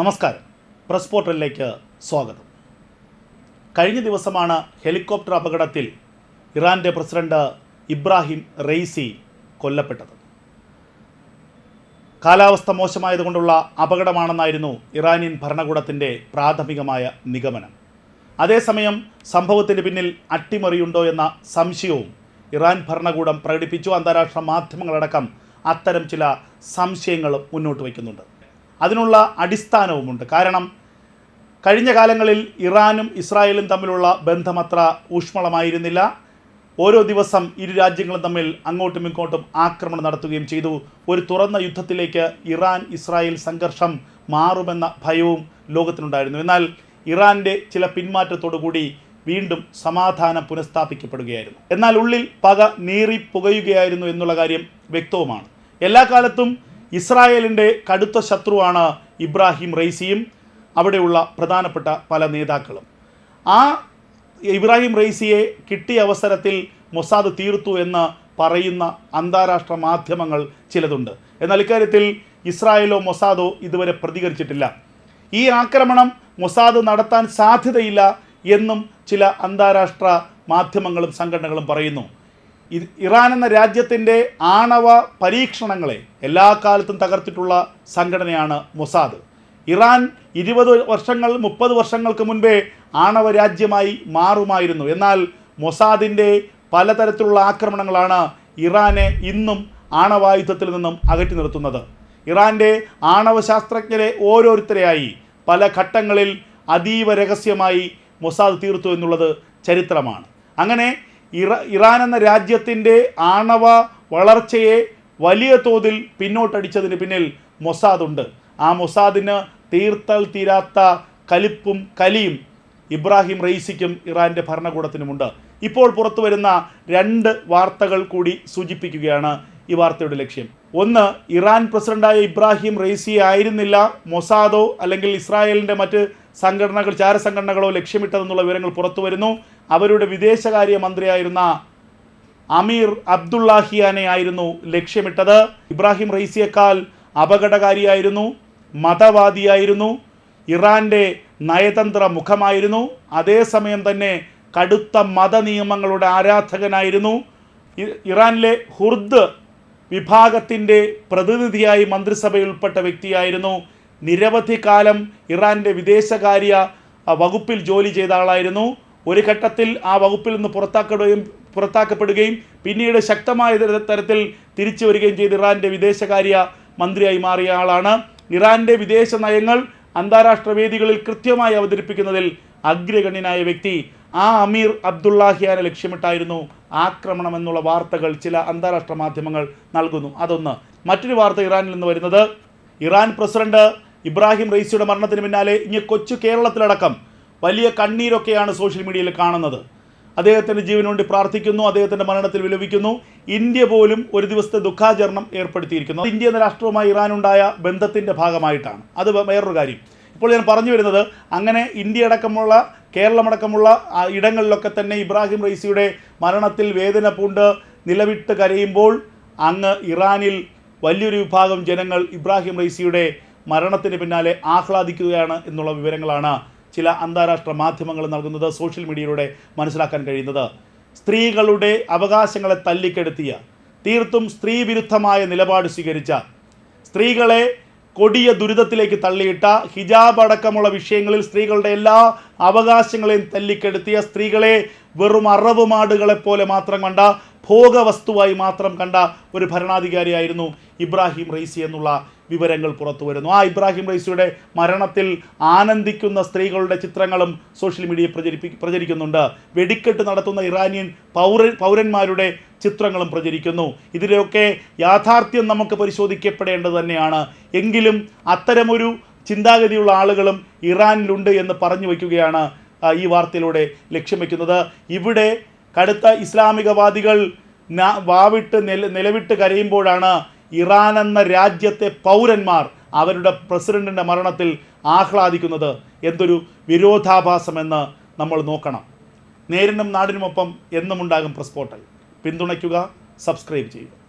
നമസ്കാരം. പ്രസ് പോർട്ടലിലേക്ക് സ്വാഗതം. കഴിഞ്ഞ ദിവസമാണ് ഹെലികോപ്റ്റർ അപകടത്തിൽ ഇറാന്റെ പ്രസിഡന്റ് ഇബ്രാഹിം റെയ്സി കൊല്ലപ്പെട്ടത്. കാലാവസ്ഥ മോശമായതുകൊണ്ടുള്ള അപകടമാണെന്നായിരുന്നു ഇറാനിയൻ ഭരണകൂടത്തിന്റെ പ്രാഥമികമായ നിഗമനം. അതേസമയം സംഭവത്തിന് പിന്നിൽ അട്ടിമറിയുണ്ടോ എന്ന സംശയവും ഇറാൻ ഭരണകൂടം പ്രകടിപ്പിച്ചു. അന്താരാഷ്ട്ര മാധ്യമങ്ങളടക്കം അത്തരം ചില സംശയങ്ങൾ മുന്നോട്ട് വയ്ക്കുന്നുണ്ട്. അതിനുള്ള അടിസ്ഥാനവുമുണ്ട്. കാരണം കഴിഞ്ഞ കാലങ്ങളിൽ ഇറാനും ഇസ്രായേലും തമ്മിലുള്ള ബന്ധം അത്ര ഊഷ്മളമായിരുന്നില്ല. ഓരോ ദിവസം ഇരു രാജ്യങ്ങളും തമ്മിൽ അങ്ങോട്ടും ഇങ്ങോട്ടും ആക്രമണം നടത്തുകയും ചെയ്തു. ഒരു തുറന്ന യുദ്ധത്തിലേക്ക് ഇറാൻ ഇസ്രായേൽ സംഘർഷം മാറുമെന്ന ഭയവും ലോകത്തിനുണ്ടായിരുന്നു. എന്നാൽ ഇറാന്റെ ചില പിന്മാറ്റത്തോടുകൂടി വീണ്ടും സമാധാനം പുനഃസ്ഥാപിക്കപ്പെടുകയായിരുന്നു. എന്നാൽ ഉള്ളിൽ പക നീറി പുകയുകയായിരുന്നു എന്നുള്ള കാര്യം വ്യക്തവുമാണ്. എല്ലാ കാലത്തും ഇസ്രായേലിന്റെ കടുത്ത ശത്രുവാണ് ഇബ്രാഹിം റൈസിയും അവിടെയുള്ള പ്രധാനപ്പെട്ട പല നേതാക്കളും. ആ ഇബ്രാഹിം റൈസിയെ കിട്ടിയ അവസരത്തിൽ മൊസാദ് തീർത്തു എന്ന് പറയുന്ന അന്താരാഷ്ട്ര മാധ്യമങ്ങൾ ചിലതുണ്ട്. എന്നാൽ ഇക്കാര്യത്തിൽ ഇസ്രായേലോ മൊസാദോ ഇതുവരെ പ്രതികരിച്ചിട്ടില്ല. ഈ ആക്രമണം മൊസാദ് നടത്താൻ സാധ്യതയില്ല എന്നും ചില അന്താരാഷ്ട്ര മാധ്യമങ്ങളും സംഘടനകളും പറയുന്നു. ഇറാൻ എന്ന രാജ്യത്തിന്റെ ആണവ പരീക്ഷണങ്ങളെ എല്ലാ കാലത്തും തകർത്തിട്ടുള്ള സംഘടനയാണ് മൊസാദ്. ഇറാൻ ഇരുപത് വർഷങ്ങൾ മുപ്പത് വർഷങ്ങൾക്ക് മുൻപേ ആണവ രാജ്യമായി മാറുമായിരുന്നു. എന്നാൽ മൊസാദിന്റെ പലതരത്തിലുള്ള ആക്രമണങ്ങളാണ് ഇറാനെ ഇന്നും ആണവായുധത്തിൽ നിന്നും അകറ്റി നിർത്തുന്നത്. ഇറാന്റെ ആണവ ശാസ്ത്രജ്ഞരെ ഓരോരുത്തരെയായി പല ഘട്ടങ്ങളിൽ അതീവ രഹസ്യമായി മൊസാദ് തീർത്തു എന്നുള്ളത് ചരിത്രമാണ്. അങ്ങനെ ഇറ ഇറാൻ എന്ന രാജ്യത്തിന്റെ ആണവ വളർച്ചയെ വലിയ തോതിൽ പിന്നോട്ടടിച്ചതിന് പിന്നിൽ മൊസാദുണ്ട്. ആ മൊസാദിന് തീർത്തൽ തീരാത്ത കലിപ്പും കലിയും ഇബ്രാഹിം റെയ്സിക്കും ഇറാന്റെ ഭരണകൂടത്തിനുമുണ്ട്. ഇപ്പോൾ പുറത്തു വരുന്ന രണ്ട് വാർത്തകൾ കൂടി സൂചിപ്പിക്കുകയാണ് ഈ വാർത്തയുടെ ലക്ഷ്യം. ഒന്ന് ഇറാൻ പ്രസിഡന്റായ ഇബ്രാഹിം റെയ്സി ആയിരുന്നില്ല മൊസാദോ അല്ലെങ്കിൽ ഇസ്രായേലിന്റെ മറ്റ് സംഘടനകൾ ചാരസംഘടനകളോ ലക്ഷ്യമിട്ടതെന്നുള്ള വിവരങ്ങൾ പുറത്തു വരുന്നു. അവരുടെ വിദേശകാര്യ മന്ത്രിയായിരുന്ന അമീർ അബ്ദുള്ളാഹിയാനെ ആയിരുന്നു ലക്ഷ്യമിട്ടത്. ഇബ്രാഹിം റൈസിയേക്കാൾ അപകടകാരിയായിരുന്നു മതവാദിയായിരുന്നു ഇറാന്റെ നയതന്ത്ര മുഖമായിരുന്നു. അതേസമയം തന്നെ കടുത്ത മതനിയമങ്ങളുടെ ആരാധകനായിരുന്നു. ഇറാനിലെ ഹുർദ് വിഭാഗത്തിന്റെ പ്രതിനിധിയായി മന്ത്രിസഭയിൽ ഉൾപ്പെട്ട വ്യക്തിയായിരുന്നു. നിരവധി കാലം ഇറാന്റെ വിദേശകാര്യ വകുപ്പിൽ ജോലി ചെയ്ത ആളായിരുന്നു. ഒരു ഘട്ടത്തിൽ ആ വകുപ്പിൽ നിന്ന് പുറത്താക്കപ്പെടുകയും പുറത്താക്കപ്പെടുകയും പിന്നീട് ശക്തമായ തര- തരത്തിൽ തിരിച്ചു വരികയും ചെയ്ത് ഇറാന്റെ വിദേശകാര്യ മന്ത്രിയായി മാറിയ ആളാണ്. ഇറാന്റെ വിദേശ നയങ്ങൾ അന്താരാഷ്ട്ര വേദികളിൽ കൃത്യമായി അവതരിപ്പിക്കുന്നതിൽ അഗ്രഗണ്യനായ വ്യക്തി ആ അമീർ അബ്ദുള്ളാഹിയാനെ ലക്ഷ്യമിട്ടായിരുന്നു ആക്രമണം എന്നുള്ള വാർത്തകൾ ചില അന്താരാഷ്ട്ര മാധ്യമങ്ങൾ നൽകുന്നു. അതൊന്ന്. മറ്റൊരു വാർത്ത ഇറാനിൽ നിന്ന് വരുന്നത്. ഇറാൻ പ്രസിഡന്റ് ഇബ്രാഹിം റൈസിയുടെ മരണത്തിന് പിന്നാലെ ഇനി കൊച്ചു കേരളത്തിലടക്കം വലിയ കണ്ണീരൊക്കെയാണ് സോഷ്യൽ മീഡിയയിൽ കാണുന്നത്. അദ്ദേഹത്തിന്റെ ജീവന് വേണ്ടി പ്രാർത്ഥിക്കുന്നു അദ്ദേഹത്തിന്റെ മരണത്തിൽ വിലപിക്കുന്നു. ഇന്ത്യ പോലും ഒരു ദിവസത്തെ ദുഃഖാചരണം ഏർപ്പെടുത്തിയിരിക്കുന്നു. ഇന്ത്യ എന്ന രാഷ്ട്രവുമായി ഇറാനുണ്ടായ ബന്ധത്തിന്റെ ഭാഗമായിട്ടാണ്. അത് വേറൊരു കാര്യം. ഇപ്പോൾ ഞാൻ പറഞ്ഞു വരുന്നത് അങ്ങനെ ഇന്ത്യ അടക്കമുള്ള കേരളമടക്കമുള്ള ഇടങ്ങളിലൊക്കെ തന്നെ ഇബ്രാഹിം റൈസിയുടെ മരണത്തിൽ വേദന പൂണ്ട് നിലവിട്ട് കരയുമ്പോൾ അങ്ങ് ഇറാനിൽ വലിയൊരു വിഭാഗം ജനങ്ങൾ ഇബ്രാഹിം റൈസിയുടെ മരണത്തിന് പിന്നാലെ ആഹ്ലാദിക്കുകയാണ് എന്നുള്ള വിവരങ്ങളാണ് ചില അന്താരാഷ്ട്ര മാധ്യമങ്ങൾ നൽകുന്നത് സോഷ്യൽ മീഡിയയിലൂടെ മനസ്സിലാക്കാൻ കഴിയുന്നത്. സ്ത്രീകളുടെ അവകാശങ്ങളെ തല്ലിക്കെടുത്തിയ തീർത്തും സ്ത്രീവിരുദ്ധമായ നിലപാട് സ്വീകരിച്ച സ്ത്രീകളെ കൊടിയ ദുരിതത്തിലേക്ക് തള്ളിയിട്ട ഹിജാബ് അടക്കമുള്ള വിഷയങ്ങളിൽ സ്ത്രീകളുടെ എല്ലാ അവകാശങ്ങളെയും തല്ലിക്കെടുത്തിയ സ്ത്രീകളെ വെറും അറവുമാടുകളെ പോലെ മാത്രം കണ്ട ഭോഗവസ്തുവായി മാത്രം കണ്ട ഒരു ഭരണാധികാരിയായിരുന്നു ഇബ്രാഹിം റൈസി എന്നുള്ള വിവരങ്ങൾ പുറത്തു വരുന്നു. ആ ഇബ്രാഹിം റൈസിയുടെ മരണത്തിൽ ആനന്ദിക്കുന്ന സ്ത്രീകളുടെ ചിത്രങ്ങളും സോഷ്യൽ മീഡിയ പ്രചരിപ്പി പ്രചരിക്കുന്നുണ്ട്. വെടിക്കെട്ട് നടത്തുന്ന ഇറാനിയൻ പൗര പൗരന്മാരുടെ ചിത്രങ്ങളും പ്രചരിക്കുന്നു. ഇതിലൊക്കെ യാഥാർത്ഥ്യം നമുക്ക് പരിശോധിക്കപ്പെടേണ്ടത് തന്നെയാണ്. എങ്കിലും അത്തരമൊരു ചിന്താഗതിയുള്ള ആളുകളും ഇറാനിലുണ്ട് എന്ന് പറഞ്ഞു വയ്ക്കുകയാണ് ഈ വാർത്തയിലൂടെ ലക്ഷ്യം വയ്ക്കുന്നത്. ഇവിടെ കടുത്ത ഇസ്ലാമികവാദികൾ വാവിട്ട് നില നിലവിട്ട് കരയുമ്പോഴാണ് ഇറാൻ എന്ന രാജ്യത്തെ പൗരന്മാർ അവരുടെ പ്രസിഡന്റിന്റെ മരണത്തിൽ ആഹ്ലാദിക്കുന്നത് എന്തൊരു വിരോധാഭാസമെന്ന് നമ്മൾ നോക്കണം. നേരിനും നാടിനുമൊപ്പം എന്നുമുണ്ടാകും പ്രസ് പോർട്ടൽ പിന്തുണയ്ക്കുക സബ്സ്ക്രൈബ് ചെയ്യുക.